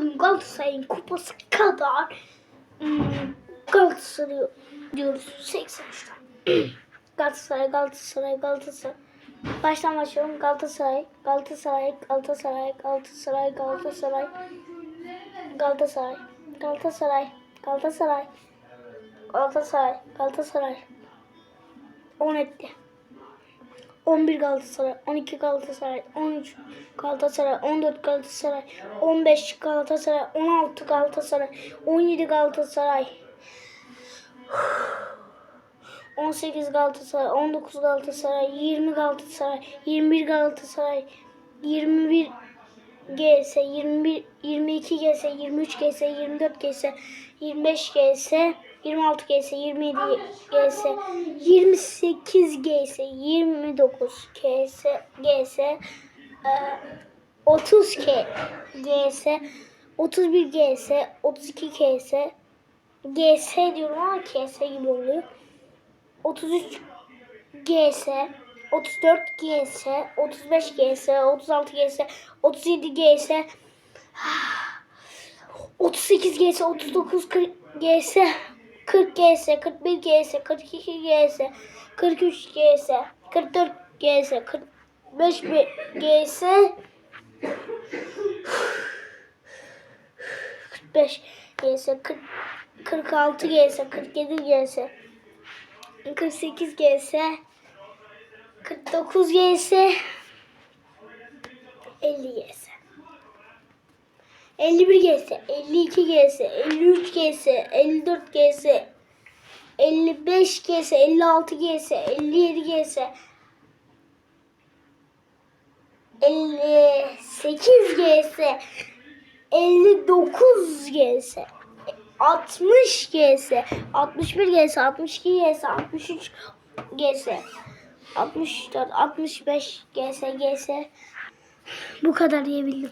bugün Galatasaray'ın kupası kadar hmm, Galatasaray diyoruz 83'ten. Galatasaray, Galatasaray, Galatasaray. Baştan başlıyorum. Galatasaray, Galatasaray, Galatasaray, Galatasaray, Galatasaray, Galatasaray, Galatasaray, Galatasaray, Galatasaray, Galatasaray. 10 etti. 11 Galatasaray, 12 Galatasaray, 13 Galatasaray, 14 Galatasaray, 15 Galatasaray, 16 Galatasaray, 17 Galatasaray, 18 Galatasaray, 19 Galatasaray, 20 Galatasaray, 21 Galatasaray, 21 GS, 21, 22 GS, 23 GS, 24 GS, 25 GS, 26 GS, 27 GS, 28 GS, 29 GS, GS, e, 30 K, GS, 31 GS, 32 KS, GS diyorum ama KS gibi oluyor. 33 GS, 34 GS, 35 GS, 36 GS, 37 GS, 38 GS, 39 40 GS, 40 GS, 41 GS, 42 GS, 43 GS, 44 GS, 45 GS, 45 GS, 40, 46 GS, 47 GS, 48 GS, 49 GS, 50 GS. 51 GS, 52 GS, 53 GS, 54 GS, 55 GS, 56 GS, 57 GS, 58 GS, 59 GS, 60 GS, 61 GS, 62 GS, 63 GS, 64, 65 GS, GS. Bu kadar diyebildim.